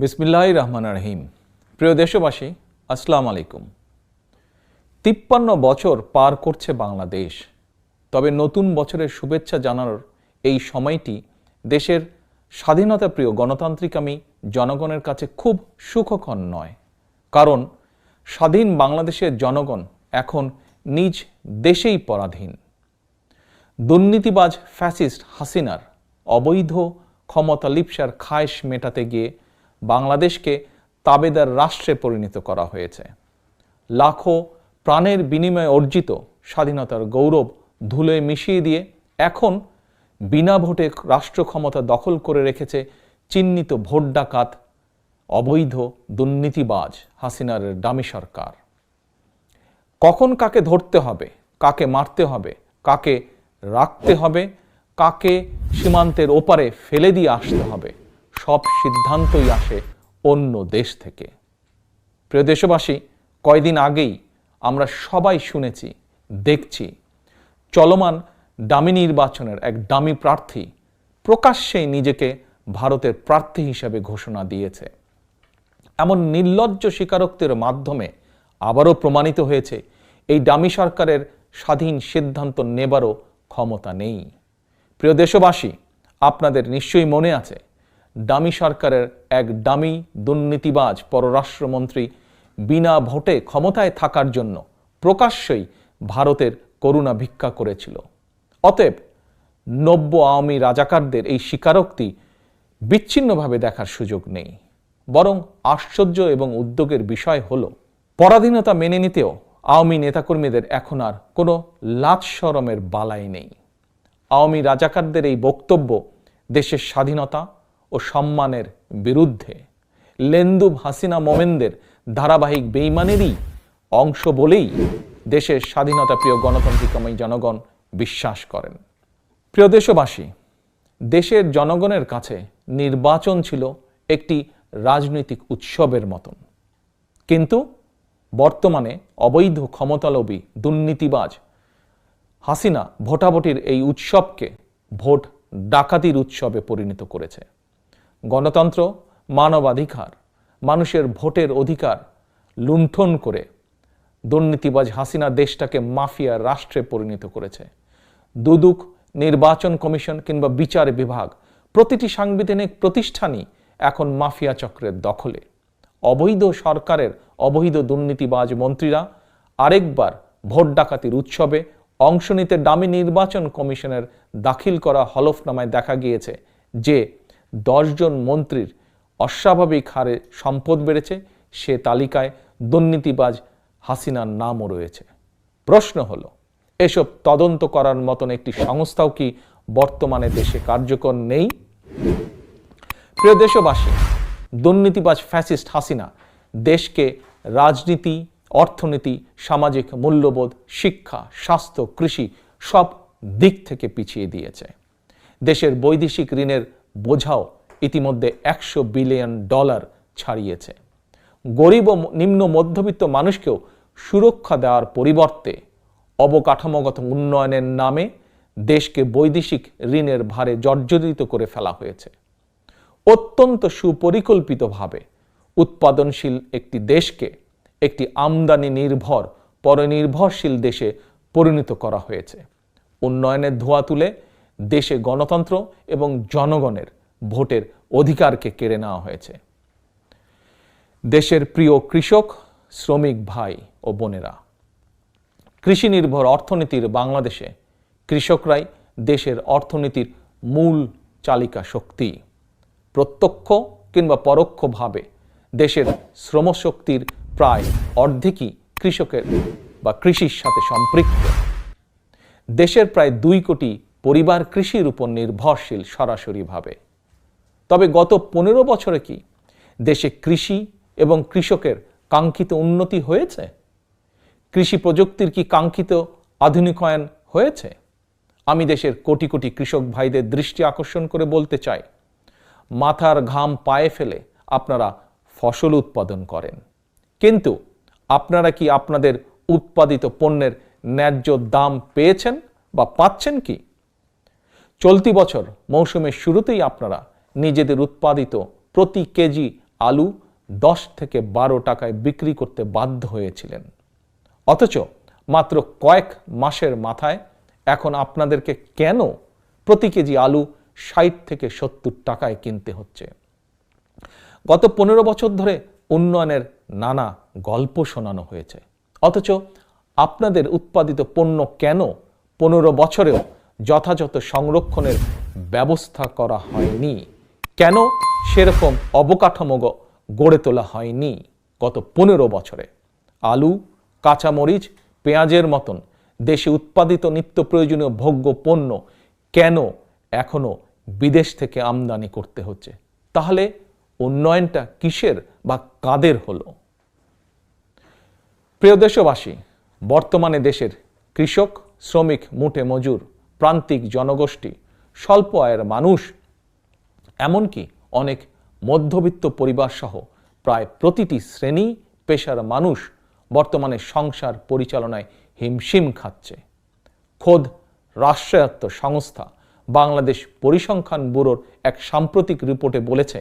বিসমিল্লাহ রহমান রহিম। প্রিয় দেশবাসী, আসসালাম আলাইকুম। তিপ্পান্ন বছর পার করছে বাংলাদেশ। তবে নতুন বছরের শুভেচ্ছা জানানোর এই সময়টি দেশের স্বাধীনতা প্রিয় গণতান্ত্রিকামী জনগণের কাছে খুব সুখকর নয়। কারণ স্বাধীন বাংলাদেশের জনগণ এখন নিজ দেশেই পরাধীন। দুর্নীতিবাজ ফ্যাসিস্ট হাসিনার অবৈধ ক্ষমতা লিপসার খায়েশ মেটাতে গিয়ে বাংলাদেশকে তাবেদার রাষ্ট্রে পরিণত করা হয়েছে। লাখো প্রাণের বিনিময়ে অর্জিত স্বাধীনতার গৌরব ধুলোয় মিশিয়ে দিয়ে এখন বিনা ভোটে রাষ্ট্র ক্ষমতা দখল করে রেখেছে চিহ্নিত ভোট ডাকাত, অবৈধ দুর্নীতিবাজ হাসিনার ডামি সরকার। কখন কাকে ধরতে হবে, কাকে মারতে হবে, কাকে রাখতে হবে, কাকে সীমান্তের ওপারে ফেলে দিয়ে আসতে হবে? সব সিদ্ধান্তই আসে অন্য দেশ থেকে। প্রিয় দেশবাসী, কয়দিন আগেই আমরা সবাই শুনেছি, দেখছি চলমান ডামি নির্বাচনের এক ডামি প্রার্থী প্রকাশ্যেই নিজেকে ভারতের প্রার্থী হিসেবে ঘোষণা দিয়েছে। এমন নির্লজ্জ স্বীকারোক্তির মাধ্যমে আবারও প্রমাণিত হয়েছে, এই ডামি সরকারের স্বাধীন সিদ্ধান্ত নেবারও ক্ষমতা নেই। প্রিয় দেশবাসী, আপনাদের নিশ্চয়ই মনে আছে ডামি সরকারের এক ডামি দুর্নীতিবাজ পররাষ্ট্রমন্ত্রী বিনা ভোটে ক্ষমতায় থাকার জন্য প্রকাশ্যই ভারতের করুণা ভিক্ষা করেছিল। অতএব নব্য আওয়ামী রাজাকারদের এই স্বীকারোক্তি বিচ্ছিন্নভাবে দেখার সুযোগ নেই। বরং আশ্চর্য এবং উদ্যোগের বিষয় হল, পরাধীনতা মেনে নিতেও আওয়ামী নেতাকর্মীদের এখন আর কোনো লাজ সরমের বালাই নেই। আওয়ামী রাজাকারদের এই বক্তব্য দেশের স্বাধীনতা ও সম্মানের বিরুদ্ধে। লেন্দুব হাসিনা মোমেনদের ধারাবাহিক বেইমানেরই অংশ বলেই দেশের স্বাধীনতা প্রিয় গণতান্ত্রিকময় জনগণ বিশ্বাস করেন। প্রিয় দেশবাসী, দেশের জনগণের কাছে নির্বাচন ছিল একটি রাজনৈতিক উৎসবের মতন। কিন্তু বর্তমানে অবৈধ ক্ষমতালোভী দুর্নীতিবাজ হাসিনা ভোটাভুটির এই উৎসবকে ভোট ডাকাতির উৎসবে পরিণত করেছে। গণতন্ত্র, মানবাধিকার, মানুষের ভোটের অধিকার লুণ্ঠন করে দুর্নীতিবাজ হাসিনা দেশটাকে মাফিয়া রাষ্ট্রে পরিণত করেছে। দুদুক নির্বাচন কমিশন কিংবা বিচার বিভাগ প্রতিটি সাংবিধানিক প্রতিষ্ঠানই এখন মাফিয়া চক্রের দখলে। অবৈধ সরকারের অবৈধ দুর্নীতিবাজ মন্ত্রীরা আরেকবার ভোট ডাকাতির উৎসবে অংশ নিতে দামি নির্বাচন কমিশনের দাখিল করা হলফনামায় দেখা গিয়েছে যে দশজন মন্ত্রীর অস্বাভাবিক হারে সম্পদ বেড়েছে। সে তালিকায় দুর্নীতিবাজ হাসিনার নামও রয়েছে। প্রশ্ন হলো, এসব তদন্ত করার মতন একটি সংস্থাও কি বর্তমানে দেশে কার্যকর নেই? প্রিয় দেশবাসী, দুর্নীতিবাজ ফ্যাসিস্ট হাসিনা দেশকে রাজনীতি, অর্থনীতি, সামাজিক মূল্যবোধ, শিক্ষা, স্বাস্থ্য, কৃষি সব দিক থেকে পিছিয়ে দিয়েছে। দেশের বৈদেশিক ঋণের বোঝাও, ইতিমধ্যে একশো বিলিয়ন ডলার ছাড়িয়েছে। গরিব ও নিম্ন মধ্যবিত্ত মানুষকেও সুরক্ষা দেওয়ার পরিবর্তে অবকাঠামোগত উন্নয়নের নামে দেশকে বৈদেশিক ঋণের ভারে জর্জরিত করে ফেলা হয়েছে। অত্যন্ত সুপরিকল্পিতভাবে উৎপাদনশীল একটি দেশকে একটি আমদানি নির্ভর, পরনির্ভরশীল দেশে পরিণত করা হয়েছে। উন্নয়নের ধোয়া তুলে দেশে গণতন্ত্র এবং জনগণের ভোটের অধিকারকে কেড়ে নেওয়া হয়েছে। দেশের প্রিয় কৃষক, শ্রমিক ভাই ও বোনেরা কৃষি নির্ভর অর্থনীতির বাংলাদেশে কৃষকরাই দেশের অর্থনীতির মূল চালিকা শক্তি। প্রত্যক্ষ কিংবা পরোক্ষভাবে দেশের শ্রমশক্তির প্রায় অর্ধেকই কৃষকের বা কৃষির সাথে সম্পৃক্ত। দেশের প্রায় দুই কোটি পরিবার কৃষির উপর নির্ভরশীল সরাসরিভাবে। তবে গত পনেরো বছরে কি দেশে কৃষি এবং কৃষকের কাঙ্ক্ষিত উন্নতি হয়েছে? কৃষি প্রযুক্তির কি কাঙ্ক্ষিত আধুনিকায়ন হয়েছে? আমি দেশের কোটি কোটি কৃষক ভাইদের দৃষ্টি আকর্ষণ করে বলতে চাই, মাথার ঘাম পায়ে ফেলে আপনারা ফসল উৎপাদন করেন। কিন্তু আপনারা কি আপনাদের উৎপাদিত পণ্যের ন্যায্য দাম পেয়েছেন বা পাচ্ছেন কি? চলতি বছর মৌসুমের শুরুতেই আপনারা নিজেদের উৎপাদিত প্রতি কেজি আলু দশ থেকে বারো টাকায় বিক্রি করতে বাধ্য হয়েছিলেন। অথচ মাত্র কয়েক মাসের মাথায় এখন আপনাদেরকে কেন প্রতি কেজি আলু ষাট থেকে সত্তর টাকায় কিনতে হচ্ছে? গত পনেরো বছর ধরে উন্নয়নের নানা গল্প শোনানো হয়েছে। অথচ আপনাদের উৎপাদিত পণ্য কেন পনেরো বছরেও যথাযথ সংরক্ষণের ব্যবস্থা করা হয়নি। কেন? সেরকম অবকাঠামো গড়ে তোলা হয়নি গত পনেরো বছরে। আলু, কাঁচামরিচ, পেঁয়াজের মতন দেশে উৎপাদিত নিত্য প্রয়োজনীয় ভোগ্য পণ্য কেন এখনও বিদেশ থেকে আমদানি করতে হচ্ছে? তাহলে উন্নয়নটা কিসের বা কাদের হলো? প্রিয় দেশবাসী, বর্তমানে দেশের কৃষক, শ্রমিক, মুঠে মজুর প্রান্তিক জনগোষ্ঠী, স্বল্প আয়ের মানুষ, এমনকি অনেক মধ্যবিত্ত পরিবার সহ প্রায় প্রতিটি শ্রেণি পেশার মানুষ বর্তমানে সংসার পরিচালনায় হিমশিম খাচ্ছে। খোদ রাষ্ট্রায়ত্ত সংস্থা বাংলাদেশ পরিসংখ্যান ব্যুরোর এক সাম্প্রতিক রিপোর্টে বলেছে,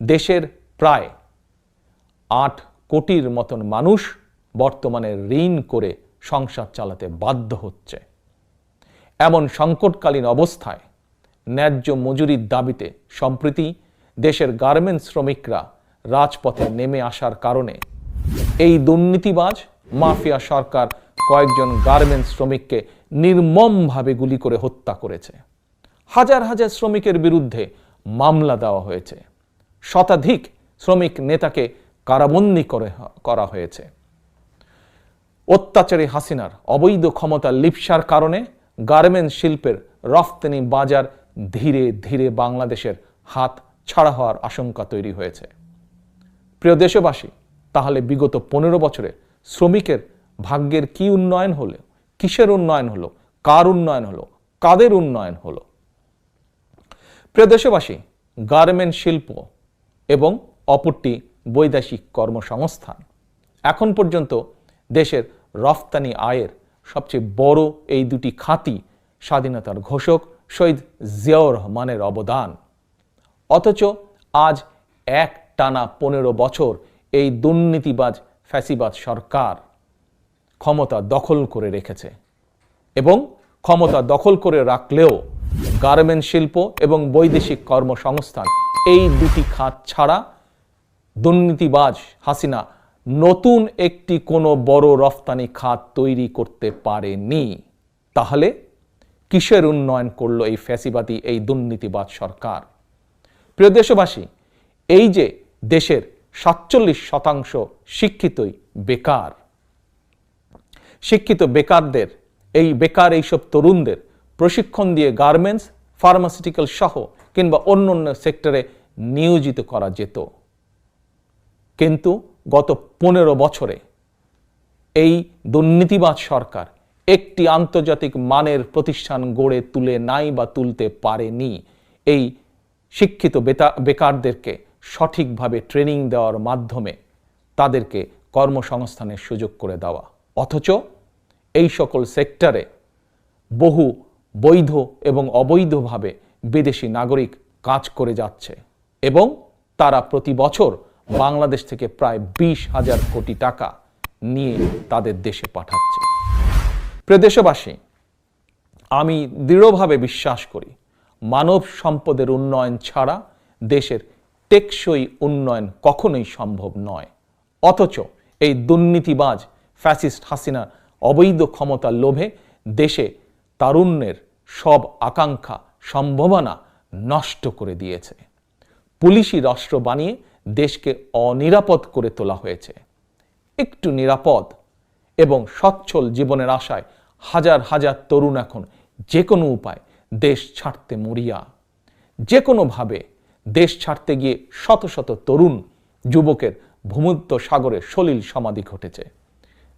দেশের প্রায় আট কোটির মতন মানুষ বর্তমানে ঋণ করে সংসার চালাতে বাধ্য হচ্ছে। এমন সংকটকালীন অবস্থায় ন্যায্য মজুরির দাবিতে সম্প্রতি দেশের গার্মেন্টস শ্রমিকরা রাজপথে নেমে আসার কারণে এই দুর্নীতিবাজ মাফিয়া সরকার কয়েকজন গার্মেন্টস শ্রমিককে নির্মমভাবে গুলি করে হত্যা করেছে। হাজার হাজার শ্রমিকের বিরুদ্ধে মামলা দেওয়া হয়েছে। শতাধিক শ্রমিক নেতাকে কারাবন্দী করে করা হয়েছে। অত্যাচারী হাসিনার অবৈধ ক্ষমতা লিপসার কারণে গার্মেন্টস শিল্পের রফতানি বাজার ধীরে ধীরে বাংলাদেশের হাত ছাড়া হওয়ার আশঙ্কা তৈরি হয়েছে। প্রিয় দেশবাসী, তাহলে বিগত পনেরো বছরে শ্রমিকের ভাগ্যের কি উন্নয়ন হলো? কিসের উন্নয়ন হলো? কার উন্নয়ন হলো? কাদের উন্নয়ন হলো? প্রিয় দেশবাসী, গার্মেন্ট শিল্প এবং অপরটি বৈদেশিক কর্মসংস্থান। এখন পর্যন্ত দেশের রফতানি আয়ের সবচেয়ে বড় এই দুটি খাতই স্বাধীনতার ঘোষক শহীদ জিয়াউর রহমানের অবদান। অথচ আজ এক টানা পনেরো বছর এই দুর্নীতিবাজ ফ্যাসিবাদ সরকার ক্ষমতা দখল করে রেখেছে এবং ক্ষমতা দখল করে রাখলেও গার্মেন্ট শিল্প এবং বৈদেশিক কর্মসংস্থান এই দুটি খাত ছাড়া দুর্নীতিবাজ হাসিনা নতুন একটি কোনো বড় রফতানি খাত তৈরি করতে পারেনি। তাহলে কিসের উন্নয়ন করল এই ফ্যাসিবাদী, এই দুর্নীতিবাদ সরকার? প্রিয় দেশবাসী, এই যে দেশের সাতচল্লিশ শতাংশ শিক্ষিতই বেকার, শিক্ষিত বেকারদের, এই বেকার এইসব তরুণদের প্রশিক্ষণ দিয়ে গার্মেন্টস, ফার্মাসিউটিক্যাল সহ কিংবা অন্য অন্য সেক্টরে নিয়োজিত করা যেত। কিন্তু গত পনেরো বছরে এই দুর্নীতিবাজ সরকার একটি আন্তর্জাতিক মানের প্রতিষ্ঠান গড়ে তুলে নাই বা তুলতে পারেনি। এই শিক্ষিত বেকারদেরকে সঠিকভাবে ট্রেনিং দেওয়ার মাধ্যমে তাদেরকে কর্মসংস্থানের সুযোগ করে দেওয়া। অথচ এই সকল সেক্টরে বহু বৈধ এবং অবৈধভাবে বিদেশি নাগরিক কাজ করে যাচ্ছে এবং তারা প্রতি বছর বাংলাদেশ থেকে প্রায় বিশ হাজার কোটি টাকা নিয়ে তাদের দেশে পাঠাচ্ছে। প্রিয় দেশবাসী, আমি দৃঢ়ভাবে বিশ্বাস করি, মানব সম্পদের উন্নয়ন ছাড়া দেশের টেকসই উন্নয়ন কখনোই সম্ভব নয়। অথচ এই দুর্নীতিবাজ ফ্যাসিস্ট হাসিনার অবৈধ ক্ষমতার লোভে দেশে তারুণ্যের সব আকাঙ্ক্ষা, সম্ভাবনা নষ্ট করে দিয়েছে। পুলিশি রাষ্ট্র বানিয়ে দেশকে অনিরাপদ করে তোলা হয়েছে। একটু নিরাপদ এবং সচ্ছল জীবনের আশায় হাজার হাজার তরুণ এখন যে কোনো উপায় দেশ ছাড়তে মরিয়া। যে কোনোভাবে দেশ ছাড়তে গিয়ে শত শত তরুণ যুবকের ভূমধ্য সাগরে সলিল সমাধি ঘটেছে।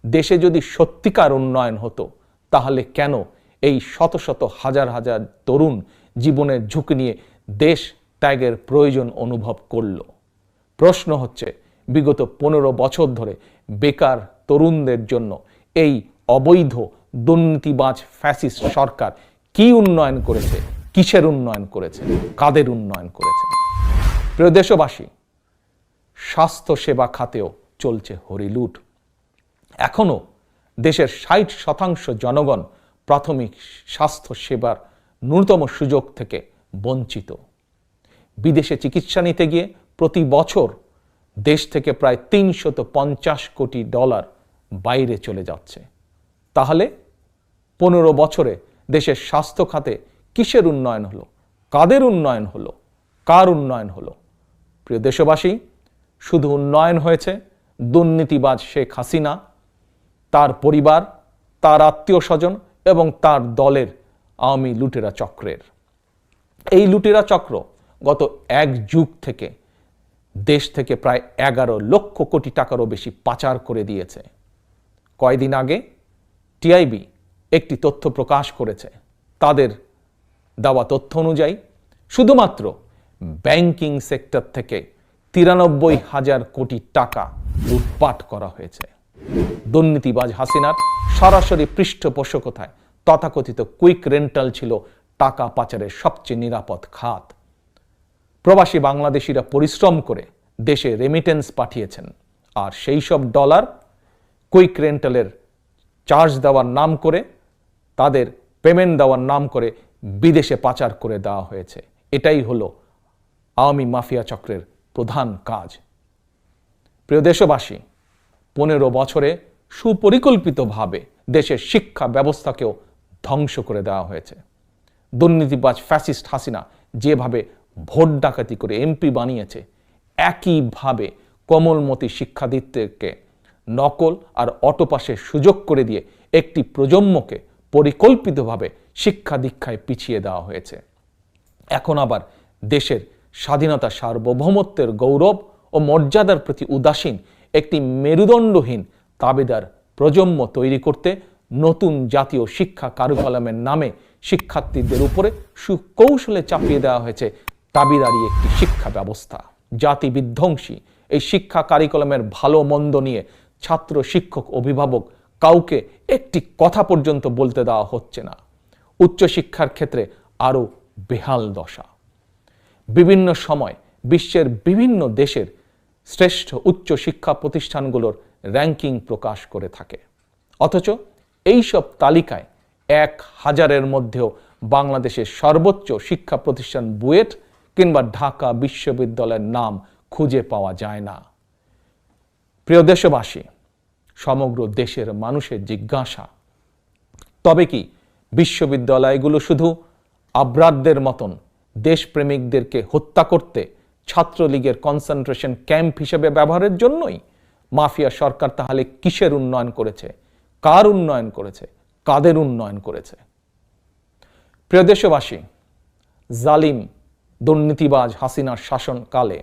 দেশে যদি সত্যিকার উন্নয়ন হতো, তাহলে কেন এই শত শত হাজার হাজার তরুণ জীবনের ঝুঁকি নিয়ে দেশ ত্যাগের প্রয়োজন অনুভব করল? প্রশ্ন হচ্ছে, বিগত পনেরো বছর ধরে বেকার তরুণদের জন্য এই অবৈধ দুর্নীতিবাজ ফ্যাসিস্ট সরকার কি উন্নয়ন করেছে, কিসের উন্নয়ন করেছে, কাদের উন্নয়ন করেছে? প্রিয় দেশবাসী, স্বাস্থ্যসেবা খাতেও চলছে হরিলুট। এখনও দেশের ষাট শতাংশ জনগণ প্রাথমিক স্বাস্থ্য সেবার ন্যূনতম সুযোগ থেকে বঞ্চিত। বিদেশে চিকিৎসা নিতে গিয়ে প্রতি বছর দেশ থেকে প্রায় তিনশত পঞ্চাশ কোটি ডলার বাইরে চলে যাচ্ছে। তাহলে পনেরো বছরে দেশের স্বাস্থ্য খাতে কিসের উন্নয়ন হলো? কাদের উন্নয়ন হলো? কার উন্নয়ন হলো? প্রিয় দেশবাসী, শুধু উন্নয়ন হয়েছে দুর্নীতিবাজ শেখ হাসিনা, তার পরিবার, তার আত্মীয় স্বজন এবং তার দলের আওয়ামী লুটেরা চক্রের। এই লুটেরা চক্র গত এক যুগ থেকে দেশ থেকে প্রায় এগারো লক্ষ কোটি টাকারও বেশি পাচার করে দিয়েছে। কয়দিন আগে টিআইবি একটি তথ্য প্রকাশ করেছে। তাদের দেওয়া তথ্য অনুযায়ী শুধুমাত্র ব্যাংকিং সেক্টর থেকে তিরানব্বই হাজার কোটি টাকা লুটপাট করা হয়েছে। দুর্নীতিবাজ হাসিনার সরাসরি পৃষ্ঠপোষকতায় তথাকথিত কুইক রেন্টাল ছিল টাকা পাচারের সবচেয়ে নিরাপদ খাত। প্রবাসী বাংলাদেশিরা পরিশ্রম করে দেশে রেমিটেন্স পাঠিয়েছেন। আর সেই সব ডলার কুইক রেন্টালের চার্জ দেওয়ার নাম করে, তাদের পেমেন্ট দেওয়ার নাম করে বিদেশে পাচার করে দেওয়া হয়েছে। এটাই হলো আওয়ামী মাফিয়া চক্রের প্রধান কাজ। প্রিয় দেশবাসী, পনেরো বছরে সুপরিকল্পিতভাবে দেশের শিক্ষা ব্যবস্থাকেও ধ্বংস করে দেওয়া হয়েছে। দুর্নীতিবাজ ফ্যাসিস্ট হাসিনা যেভাবে ভোট ডাকাতি করে এমপি বানিয়েছে। একইভাবে কোমলমতি শিক্ষাদিত্যকে নকল আর অটোপাসের সুযোগ করে দিয়ে একটি প্রজন্মকে পরিকল্পিতভাবে শিক্ষা দীক্ষায় পিছিয়ে দেওয়া হয়েছে। এখন আবার দেশের স্বাধীনতা সার্বভৌমত্বের গৌরব ও মর্যাদার প্রতি উদাসীন একটি মেরুদণ্ডহীন তাবেদার প্রজন্ম তৈরি করতে নতুন জাতীয় শিক্ষা কারুকলামের নামে শিক্ষার্থীদের উপরে সুকৌশলে চাপিয়ে দেওয়া হয়েছে দাবিদারি একটি শিক্ষা ব্যবস্থা। জাতি বিধ্বংসী। এই শিক্ষা কারিকুলামের ভালো মন্দ নিয়ে ছাত্র, শিক্ষক, অভিভাবক কাউকে একটি কথা পর্যন্ত বলতে দেওয়া হচ্ছে না। উচ্চশিক্ষার ক্ষেত্রে আরও বেহাল দশা। বিভিন্ন সময় বিশ্বের বিভিন্ন দেশের শ্রেষ্ঠ উচ্চ শিক্ষা প্রতিষ্ঠানগুলোর র্যাঙ্কিং প্রকাশ করে থাকে। অথচ এইসব তালিকায় এক হাজারের মধ্যেও বাংলাদেশের সর্বোচ্চ শিক্ষা প্রতিষ্ঠান বুয়েট কিংবা ঢাকা বিশ্ববিদ্যালয়ের নাম খুঁজে পাওয়া যায় না। প্রিয় দেশবাসী, সমগ্র দেশের মানুষের জিজ্ঞাসা, তবে কি বিশ্ববিদ্যালয়গুলো শুধু আব্রাদদের মতন দেশপ্রেমিকদেরকে হত্যা করতে ছাত্রলীগের কনসেন্ট্রেশন ক্যাম্প হিসেবে ব্যবহারের জন্যই মাফিয়া সরকার তাহলে কিসের উন্নয়ন করেছে? কার উন্নয়ন করেছে? কাদের উন্নয়ন করেছে? প্রিয় দেশবাসী, জালিম দুর্নীতিবাজ হাসিনার শাসনকালে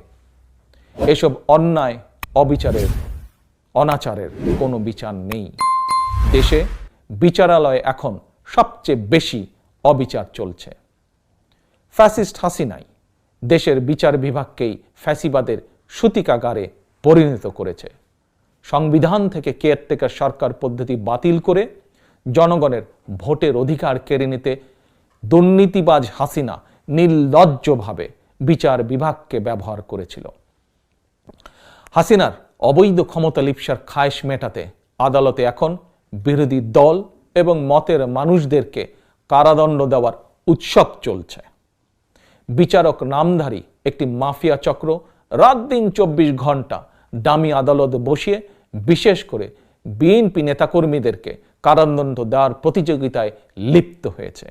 এসব অন্যায়, অবিচারের, অনাচারের কোনো বিচার নেই। দেশে বিচারালয়ে এখন সবচেয়ে বেশি অবিচার চলছে। ফ্যাসিস্ট হাসিনাই দেশের বিচার বিভাগকেই ফ্যাসিবাদের সূতিকাগারে পরিণত করেছে। সংবিধান থেকে কেয়ারটেকার সরকার পদ্ধতি বাতিল করে জনগণের ভোটের অধিকার কেড়ে নিতে দুর্নীতিবাজ হাসিনা নির্লজ্জভাবে বিচার বিভাগকে ব্যবহার করেছিল। হাসিনার অবৈধ ক্ষমতা লিপসার খায়েশ মেটাতে আদালতে এখন বিরোধী দল এবং মতের মানুষদেরকে কারাদণ্ড দেওয়ার উৎসব চলছে। বিচারক নামধারী একটি মাফিয়া চক্র রাত দিন চব্বিশ ঘণ্টা দামি আদালত বসিয়ে বিশেষ করে বিএনপি নেতাকর্মীদেরকে কারাদণ্ড দেওয়ার প্রতিযোগিতায় লিপ্ত হয়েছে।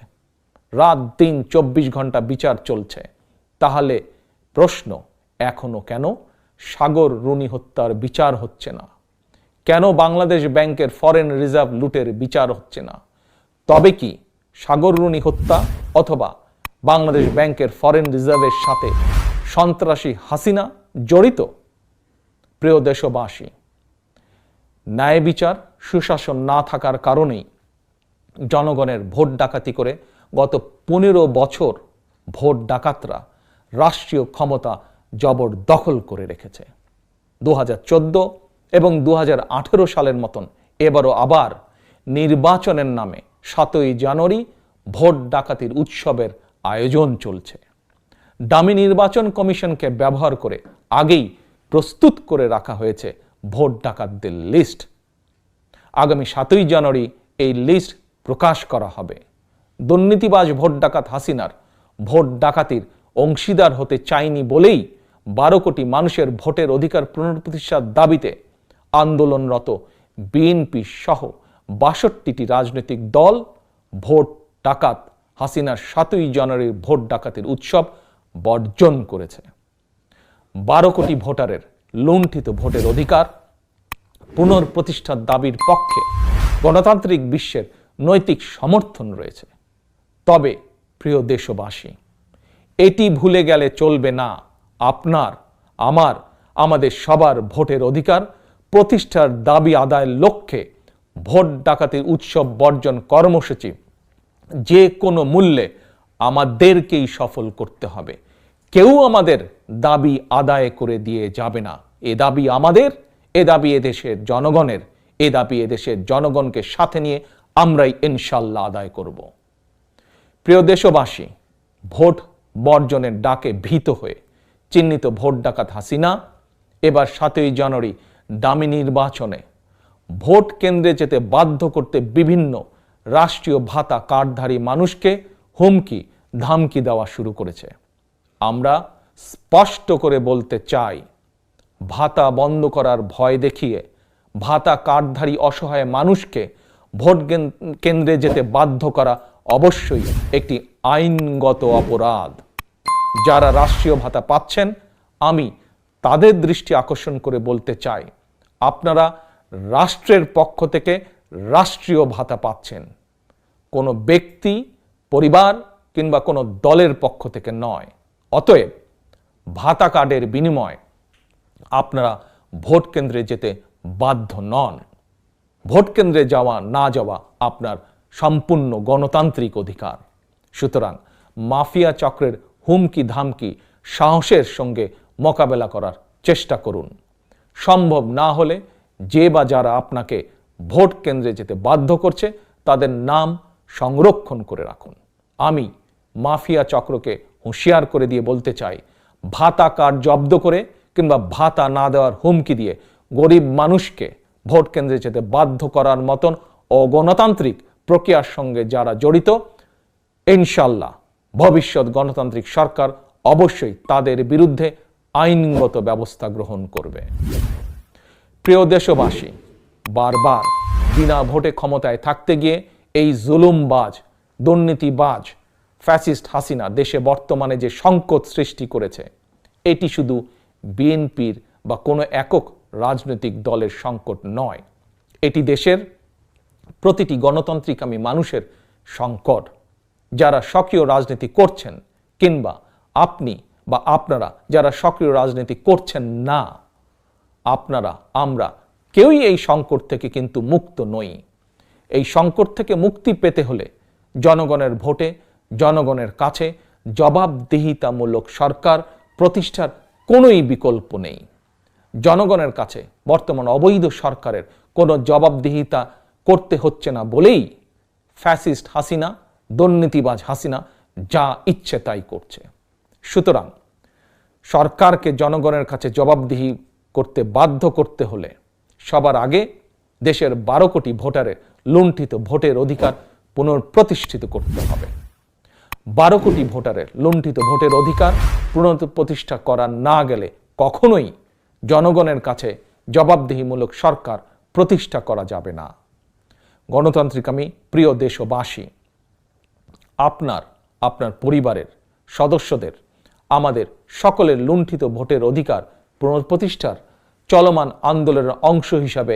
রাত, দিন, চব্বিশ ঘণ্টা বিচার চলছে। তাহলে প্রশ্ন, এখনও কেন? সাগর রুনি হত্যার বিচার হচ্ছে না। কেন বাংলাদেশ ব্যাংকের ফরেন রিজার্ভ লুটের বিচার হচ্ছে না? তবে কি সাগর রুনি হত্যা অথবা বাংলাদেশ ব্যাংকের ফরেন রিজার্ভের সাথে সন্ত্রাসী হাসিনা জড়িত? প্রিয় দেশবাসী, ন্যায় বিচার সুশাসন না থাকার কারণেই জনগণের ভোট ডাকাতি করে গত পনেরো বছর ভোট ডাকাতরা রাষ্ট্রীয় ক্ষমতা জবরদখল করে রেখেছে। দু হাজার চোদ্দ এবং দু হাজার আঠেরো সালের মতন এবারও আবার নির্বাচনের নামে সাতই জানুয়ারি ভোট ডাকাতির উৎসবের আয়োজন চলছে। ডামি নির্বাচন কমিশনকে ব্যবহার করে আগেই প্রস্তুত করে রাখা হয়েছে ভোট ডাকাতদের লিস্ট। আগামী সাতই জানুয়ারি এই লিস্ট প্রকাশ করা হবে। দুর্নীতিবাজ ভোট ডাকাত হাসিনার ভোট ডাকাতির অংশীদার হতে চায়নি বলেই বারো কোটি মানুষের ভোটের অধিকার পুনঃপ্রতিষ্ঠার দাবিতে আন্দোলনরত বিএনপি সহ বাষট্টিটি রাজনৈতিক দল ভোট ডাকাত হাসিনার সাতই জানুয়ারির ভোট ডাকাতির উৎসব বর্জন করেছে। বারো কোটি ভোটারের লুণ্ঠিত ভোটের অধিকার পুনর্প্রতিষ্ঠার দাবির পক্ষে গণতান্ত্রিক বিশ্বের নৈতিক সমর্থন রয়েছে। তবে, প্রিয় দেশবাসী, এটি ভুলে গেলে চলবে না। আপনার, আমার, আমাদের সবার ভোটের অধিকার, প্রতিষ্ঠার দাবি আদায়ের লক্ষ্যে ভোট ডাকাতির উৎসব বর্জন কর্মসূচি, যে কোনো মূল্যে আমাদেরকেই সফল করতে হবে। কেউ আমাদের দাবি আদায় করে দিয়ে যাবে না। এ দাবি আমাদের, এ দাবি এদেশের জনগণের, এ দাবি এদেশের জনগণকে সাথে নিয়ে আমরাই ইনশাল্লাহ আদায় করব। প্রিয় দেশবাসী, ভোট বর্জনের ডাকে ভীত হয়ে চিহ্নিত ভোট ডাকাত হাসিনা এবার সাতই জানুয়ারি দামি নির্বাচনে ভোট কেন্দ্রে যেতে বাধ্য করতে বিভিন্ন রাষ্ট্রীয় ভাতা কার্ডধারী মানুষকে হুমকি, ধামকি দেওয়া শুরু করেছে। আমরা স্পষ্ট করে বলতে চাই, ভাতা বন্ধ করার ভয় দেখিয়ে ভাতা কার্ডধারী অসহায় মানুষকে ভোট কেন- কেন্দ্রে যেতে বাধ্য করা অবশ্যই একটি আইনগত অপরাধ। যারা রাষ্ট্রীয় ভাতা পাচ্ছেন, আমি তাদের দৃষ্টি আকর্ষণ করে বলতে চাই, আপনারা রাষ্ট্রের পক্ষ থেকে রাষ্ট্রীয় ভাতা পাচ্ছেন। কোনো ব্যক্তি, পরিবার কিংবা কোনো দলের পক্ষ থেকে নয়। অতএব ভাতা কার্ডের বিনিময়ে আপনারা ভোট কেন্দ্রে যেতে বাধ্য নন। ভোট কেন্দ্রে যাওয়া না যাওয়া আপনার সম্পূর্ণ গণতান্ত্রিক অধিকার। সুতরাং মাফিয়া চক্রের হুমকি ধামকি সাহসের সঙ্গে মোকাবেলা করার চেষ্টা করুন। সম্ভব না হলে যে বা যারা আপনাকে ভোট কেন্দ্রে যেতে বাধ্য করছে, তাদের নাম সংরক্ষণ করে রাখুন। আমি মাফিয়া চক্রকে হুঁশিয়ার করে দিয়ে বলতে চাই, ভাতা কার্ড জব্দ করে কিংবা ভাতা না দেওয়ার হুমকি দিয়ে গরিব মানুষকে ভোট কেন্দ্রে যেতে বাধ্য করার মতন অগণতান্ত্রিক প্রক্রিয়ার সঙ্গে যারা জড়িত ইনশাল্লাহ ভবিষ্যৎ গণতান্ত্রিক সরকার অবশ্যই তাদের বিরুদ্ধে আইনগত ব্যবস্থা গ্রহণ করবে। প্রিয় দেশবাসী, বারবার বিনা ভোটে ক্ষমতায় থাকতে গিয়ে এই জুলুমবাজ, দুর্নীতিবাজ, ফ্যাসিস্ট হাসিনা দেশে বর্তমানে যে সংকট সৃষ্টি করেছে, এটি শুধু বিএনপির বা কোনো একক রাজনৈতিক দলের সংকট নয়, এটি দেশের প্রতিটি গণতান্ত্রিকামী মানুষের সংকট। যারা সক্রিয় রাজনীতি করছেন কিংবা আপনি বা আপনারা যারা সক্রিয় রাজনীতি করছেন না, আপনারা, আমরা কেউই এই সংকট থেকে কিন্তু মুক্ত নই। এই সংকট থেকে মুক্তি পেতে হলে জনগণের ভোটে, জনগণের কাছে জবাবদিহিতামূলক সরকার প্রতিষ্ঠার কোনোই বিকল্প নেই। জনগণের কাছে বর্তমান অবৈধ সরকারের কোনো জবাবদিহিতা করতে হচ্ছে না বলেই ফ্যাসিস্ট হাসিনা, দুর্নীতিবাজ হাসিনা যা ইচ্ছে তাই করছে। সুতরাং সরকারকে জনগণের কাছে জবাবদিহি করতে বাধ্য করতে হলে সবার আগে দেশের বারো কোটি ভোটারের লুণ্ঠিত ভোটের অধিকার পুনঃপ্রতিষ্ঠিত করতে হবে। বারো কোটি ভোটারের লুণ্ঠিত ভোটের অধিকার পুনঃপ্রতিষ্ঠা করা না গেলে কখনোই জনগণের কাছে জবাবদিহিমূলক সরকার প্রতিষ্ঠা করা যাবে না। গণতান্ত্রিক আমি প্রিয় দেশবাসী, আপনার আপনার পরিবারের সদস্যদের, আমাদের সকলের লুণ্ঠিত ভোটের অধিকার পুনঃপ্রতিষ্ঠার চলমান আন্দোলনের অংশ হিসাবে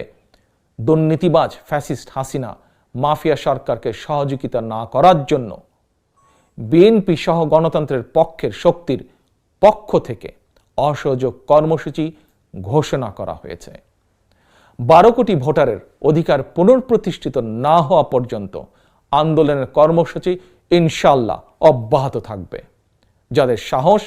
দুর্নীতিবাজ ফ্যাসিস্ট হাসিনা মাফিয়া সরকারকে সহযোগিতা না করার জন্য বিএনপি সহ গণতন্ত্রের পক্ষের শক্তির পক্ষ থেকে অসহযোগ কর্মসূচি ঘোষণা করা হয়েছে। বারো কোটি ভোটারের অধিকার পুনঃপ্রতিষ্ঠিত না হওয়া পর্যন্ত আন্দোলনের কর্মসূচি ইনশাল্লাহ অব্যাহত থাকবে। যাদের সাহস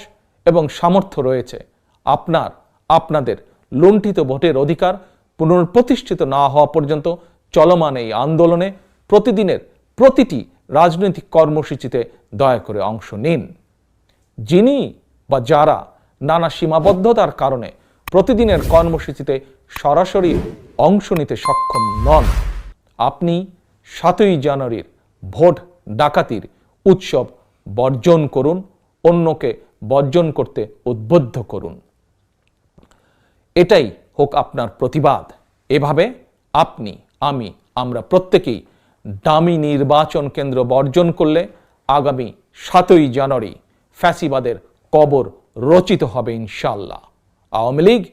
এবং সামর্থ্য রয়েছে, আপনার, আপনাদের লুণ্ঠিত ভোটের অধিকার পুনঃপ্রতিষ্ঠিত না হওয়া পর্যন্ত চলমান এই আন্দোলনে প্রতিদিনের প্রতিটি রাজনৈতিক কর্মসূচিতে দয়া করে অংশ নিন। যিনি বা যারা নানা সীমাবদ্ধতার কারণে প্রতিদিনের কর্মসূচিতে সরাসরি অংশ নিতে সক্ষম নন। আপনি সাতই জানুয়ারির ভোট ডাকাতির উৎসব বর্জন করুন, অন্যকে বর্জন করতে উদ্বুদ্ধ করুন। এটাই হোক আপনার প্রতিবাদ। এভাবে আপনি, আমি, আমরা প্রত্যেকেই দামি নির্বাচন কেন্দ্র বর্জন করলে আগামী সাতই জানুয়ারি ফ্যাসিবাদের কবর রচিত হবে ইনশাল্লাহ আওয়ামী লীগ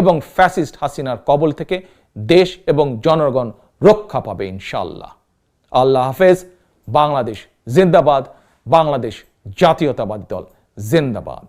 এবং ফ্যাসিস্ট হাসিনার কবল থেকে দেশ এবং জনগণ রক্ষা পাবে ইনশাল্লাহ আল্লাহ হাফেজ, বাংলাদেশ জিন্দাবাদ, বাংলাদেশ জাতীয়তাবাদী দল জিন্দাবাদ।